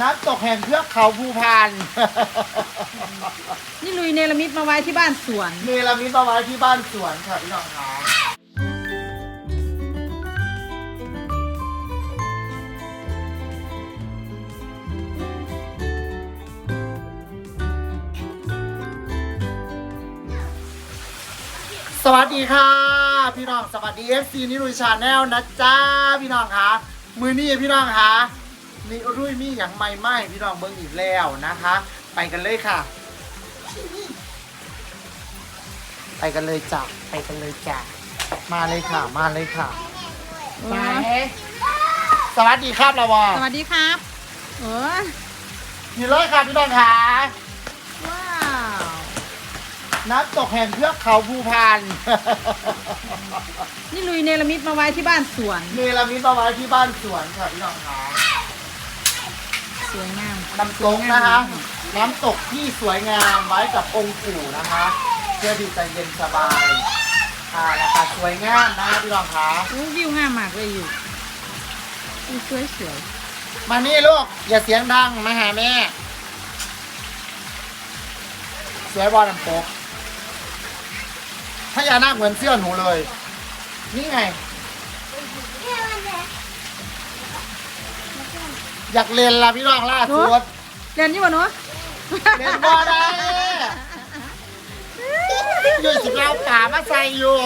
น้ำตกแห่งเทือกเขาภูพาน นี่ลุยเนรมิตมาไว้ที่บ้านสวน เนรมิตมาไว้ที่บ้านสวนค่ะพี่น้องคะสวัสดีค่ะ พี่น้องสวัสดีเอฟซีนิรุยชาแนลนะจ้าพี่น้องคะมือนี้พี่น้องคะ นี่รุ่ยมีอย่างไม่ไหม้พี่น้องเบิ้งอีกแล้วนะคะ ไปกันเลยค่ะ ไปกันเลยจ้ะไปกันเลยจ้ะมาเลยค่ะ มาเลยค่ะไปสวัสดีครับเราวอสวัสดีครับ เอออยู่เลยค่ะพี่น้องค่ะว้าวน้ำตกแห่งเทือกเขาภูพาน นี่ลุยเนรมิตมาไว้ที่บ้านสวน เนรมิตมาไว้ที่บ้านสวนค่ะพี่น้องค่ะ สวยงามน้ำตกนะคะ น้ำตกที่สวยงามไว้กับองค์ปู่นะคะเพื่อที่จะเย็นสบายอ่าราคาสวยงามนะคะพี่น้องค่ะโอ้วิวงามมากเลยอยู่วิวสวยสวยมานี่ลูกอย่าเสียงดังมาหาแม่ สวยบอลน้ำตกพญานาคเหมือนเสื้อหนูเลย นี่ไง อยากเรียนละพี่น้องล่าสุดเรียนอยี่บ่หนูเรียนบอได้อยูสิบเราป่ามาใส่อยู่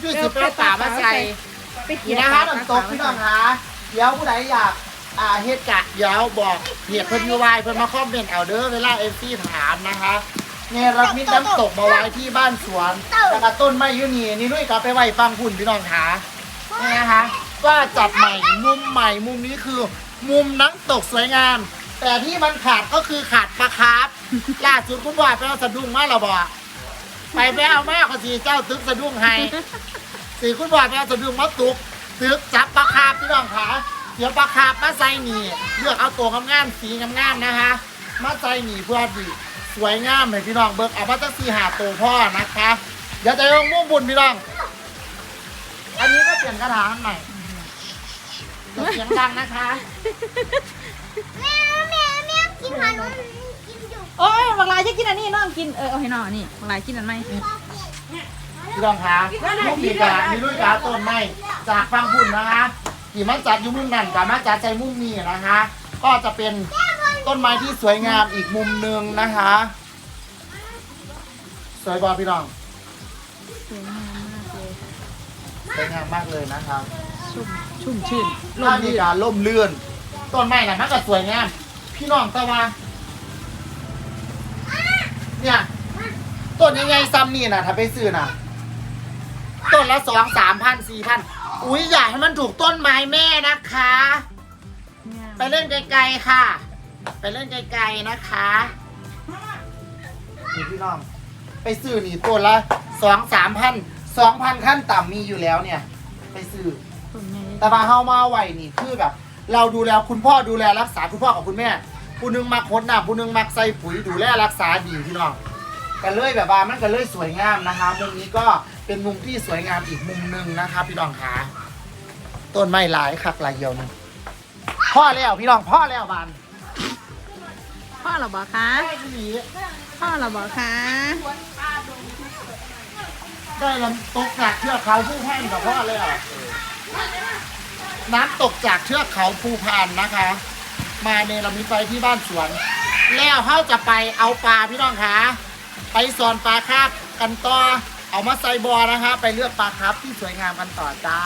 อยูสิบเราป่ามาใส่ไปนี่เกี่ยวนะคะน้ำตกพี่น้องคะเดี๋ยวผู้ใดอยากอ่าเฮ็ดกะเดี๋ยวบอกเพจเพิ่นอยู่ไว้เพิ่นมาคอมเมนต์เอาเด้อเวลาเอฟซีถามนะคะเนี่ยเรามีน้ำตกมาไว้ที่บ้านสวนแล้วก็ต้นไม้อยูนี่นี่ด้วยกลับไปไว้ฟังคุณพี่น้องคะนี่นะคะ ก็จัดใหม่ มุมใหม่ มุมนี้คือ มุมน้ำตกสวยงาม แต่ที่มันขาดก็คือขาดปลาคาร์ฟล่าสุดคุณบอยไปเอาสะดุ้งมาแล้วบอกไปไปเอามากกว่าสีเจ้าตึกสะดุ้งให้สีคุณบอยไปเอาสะดุ้งมาตุกตึกจับปลาคาร์ฟพี่น้องขาเดี๋ยวปลาคาร์ฟมาใส่หนีเลือกเอาตัวงามๆสีงามๆนะคะมาใส่หนีเพื่อดีสวยงามเลยพี่น้องเบิกเอามาตั้งสีหาตัวพ่อนะคะเดี๋ยวจะลงมุ่งบุญพี่น้องอันนี้ก็เปลี่ยนกระถางใหม่ อย่าเสียงดังนะคะ แม่แม่แม่กินขนมกินอยู่โอ้ยบางรายจะกินอันนี้น้องกิน เออเอาให้น้องอันนี่บางรายกินอันไหมพี่น้องคะลูกมีกามีลุยกาต้นไม้จากฟังพุ่นนะคะที่มันจัดอยู่มุมนั่นกับมาจัดใจมุมนี้นะคะ ก็จะเป็นต้นไม้ที่สวยงามอีกมุมหนึ่งนะคะ สวยบอพี่น้องสวยงามมากเลยสวยงามมากเลยนะคะ ชุ่มชุ่มชื่นลถ้ามมีลื่นการล่มเลื่อนต้นไม้น่ะมันก็สวยงามพี่น้องตะวันเนี่ยต้นยังไงซ้ำนี่น่ะ ถ้าไปซื้อน่ะ ต้นละสองสามพันสี่พันอุ้ยอยากให้มันถูกต้นไม้แม่นะคะงามไปเล่นไกลๆค่ะ ไปเล่นไกลๆนะคะนี่พี่น้อง ไปซื้อนี่ต้นละสองสามพันสองพันขั้นต่ำมีอยู่แล้วเนี่ย ไปซื้อต้นใหญ่ แต่มาเฮามาไหวนี่คือแบบ เราดูแลคุณพ่อดูแลรักษาคุณพ่อกับคุณแม่ผู้หนึงมักคนน้ำผู้หนึงมักใส่ปุ๋ยดูแลรักษาดีพี่น้องกันเลยแบบว่ามันกันเลยสวยงามนะคะมุมนี้ก็เป็นมุมที่สวยงามอีกมุมหนึ่งนะคะพี่น้องขาต้นไม้หลายคักหลายเยียวหนึงพ่อแล้วพี่น้องพ่อแล้วบานพ่อเราบอกคะได้ที่นี้พ่อเราบอกคะได้ลำตกจากเทือกเขาผู้พันกับพ่อเลยอะ น้ำตกจากเทือกเขาภูพานนะคะ มาเนรมิตไปที่บ้านสวน แล้วเขาจะไปเอาปลาพี่น้องคะไปสอนปลาคาบกันต่อเอามาใส่บอนะคะ ไปเลือกปลาครับที่สวยงามกันต่อจ้า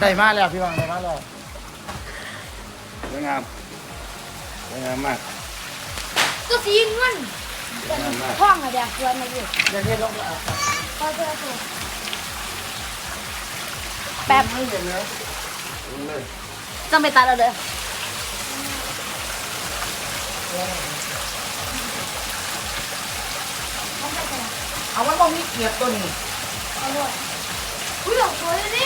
ได้มาแล้วพี่บังได้มาแล้วสวยงามสวยงามมากก็สีเงินสวยงามมากห้องอะเดี๋ยวชวนมาอยู่เดี๋ยวเทศลงไปอาบน้พอเจอตัวแป๊บำไม่เห็นแล้วลงเลยจำไปตัดเอาเลยเอามันต้องมีเกียบตัวนี้เอาด้วยอุ้ยหลงสวยเลยดิ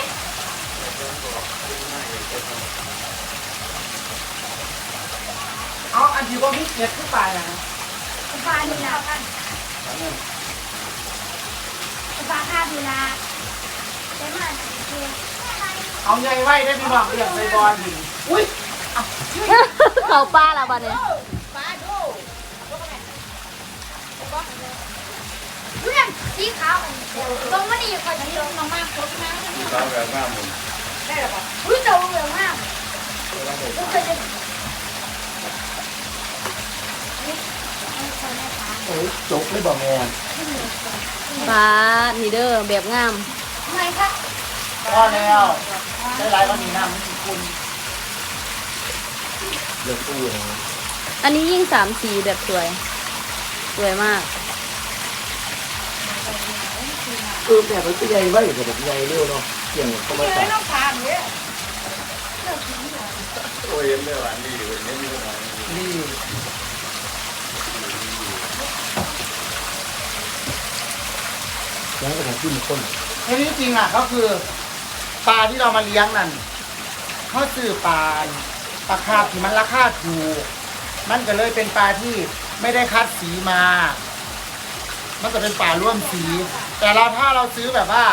เอาอันที่ว่ามีเกียบขึ้นไปนะสบายดีนะสบายค่าดูแลใช่ไหมคือเอาใหญ่ไว้ได้พี่บังเรื่องใส่บอลดิอุ้ยเขาป้าละบัดเนี่ยป้าดูเพื่อนสีขาวตรงมันนี่คอยจะลงมามากครบนะสาวแบบงามหมด ได้หรอปะอุ้ยเจ้าเหลืองมากก็เคยจะนี่คนแม่ค้าโอ้ยจกเลยบอกแม่ป้านี่เด้อแบบงาม ทำไมคะพอแล้วได้ไรวันนี้น้ำมันกี่คุณเลือกตู้เลยอันนี้ยิ่งสามสีแบบสวย สวยมาก เออแบบมันก็ใหญ่ไว้แต่แบบใหญ่เร็วเนาะ เกี่ยงเข้ามาตัดต้องกาเนี่ยโอ้ยเห็นเลยหวานดีเห็นไม่มีปัญหานี่ยังก็ของขึ้นคนในที่จริงอะก็คือปลาที่เรามาเลี้ยงนั่นเขาซื้อปลาปลาคาบที่มันราคาถูกมันก็เลยเป็นปลาที่ไม่ได้คัดสีมา มันจะเป็นปลาร่วมสี แต่เราถ้าเราซื้อแบบว่า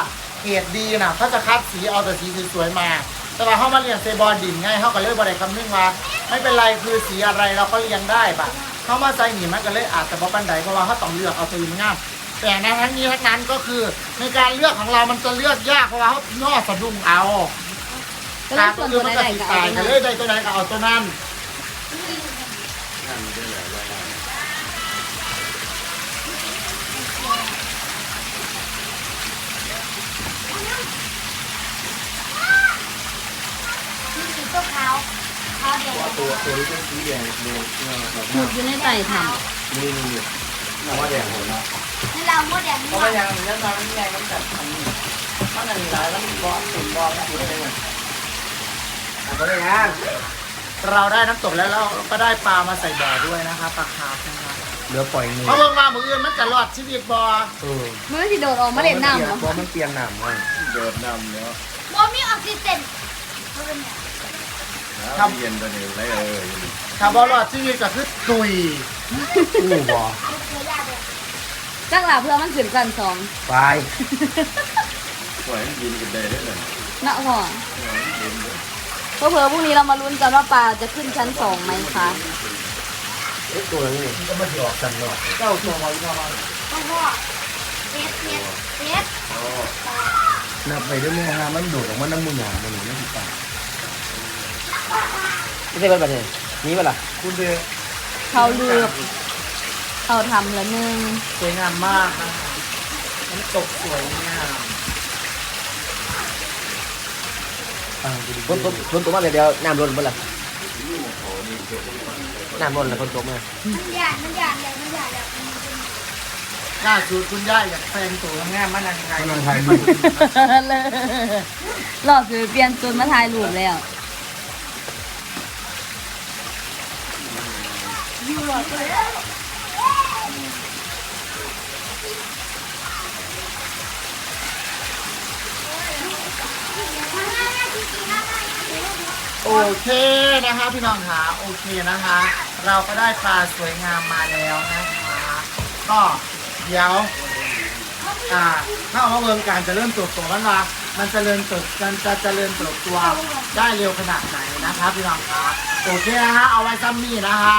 เกรดดีนะเขาจะคัดสีเอาแต่สีสวยๆมา แต่ว่าเขามาเลี้ยงเซบอลดินไงเขาก็เลยบริคำนึงว่าไม่เป็นไรคือสีอะไรเราก็เลี้ยงได้ปะเขามาใส่หนีมันก็เลยอาจจะบอปันไดเพราะว่าเขาต้องเลือกเอาตัวงามแต่ในทั้งนี้ทั้งนั้นก็คือในการเลือกของเรามันจะเลือกยากเพราะว่าเขาย่อสะดุ้งเอาก็เลยส่วนตัวไหนก็ตาเอายก็นเลยได้ตัวไหนก็เอาตัวนั้น ตัวขาวขาวแดงตัวตัวนี้เป็นสีแดงแดงแบบหมุดอยู่ในไต่ทนี่นี่นี่น้ำว่าแดงหมดนะนี่เราโมดแดงเพราะว่าอย่างนี้แล้วมันยังไงมันแบบอันนี้มันอันนี้หลายแล้วมันบอลติดบอลอยู่ได้ไงก็ได้งานเราได้น้ำตกแล้วเราก็ได้ปลามาใส่บ่อด้วยนะคะปลาคาร์ฟนะคะเหลือปล่อยมือเพราะเมื่อมามืออื่นมันจะรอดชีวิตบอเออำมันไม่สิโดดออกมาเล่นน้ำเหรอเพราะมันเปลี่ยนน้ำไงเดินน้ำเนาะโมมีออกซิเจน เขาเป็นเนี่ยทำเย็นตัวนี้ไรเออถ้าบอรอดชีวิตก็คือตุยอู้บ่เกลือยาเลยจังหล่ะเพื่อมันขึ้นกันสองไปปล่อยมันยินกันได้เลยเลยเนาะพ่อยินเลยเพอเพอๆพรุ่งนี้เรามาลุ้นกันว่าปลาจะขึ้นชั้นสองไหมคะเอ๊ะตัวนี้ก็ไม่ออกกันหรอกเจ้าตัวหอยประมาณพ่อพ่อเม็ดเม็ดเม็ดนับไปด้วยแม่ฮะมันดูดออกมาน้ำมือหยาบมันไม่ติดตา ไม่ใช่แบบนี้นี่ป่ะล่ะคุณเดเขาเลือกเขาทำละหนึ่งสวยงามมากนะคะน้ำตกสวยงามฝนตกฝนตกมาเดี๋ยวน้ำล้นป่ะล่ะน้ำล้นแล้วฝนตกมามันหยาดมันหยาดเลยมันหยาดเลยมันเป็นล่าสุดคุณย่าอยากแปลงตัวงามมันยังไงกำลังถ่ายรูปเลยหลอดคือเปลี่ยนจุดมาถ่ายรูปแล้ว มันง่ายๆจริงๆนะง่ายโอเคนะคะพี่น้องค่ะโอเคนะคะ เราก็ได้ปลาสวยงามมาแล้วนะคะก็เดี๋ยวอ่าถ้าเอามาเมืองการจะเริ่มตัวตัวมันว่ามันจะเริญเติบมันจะเจริญเติบตัวได้เร็วขนาดไหนนะคะพี่น้องคะโอเคนะคะเอาไว้ซ้ำนี่นะคะ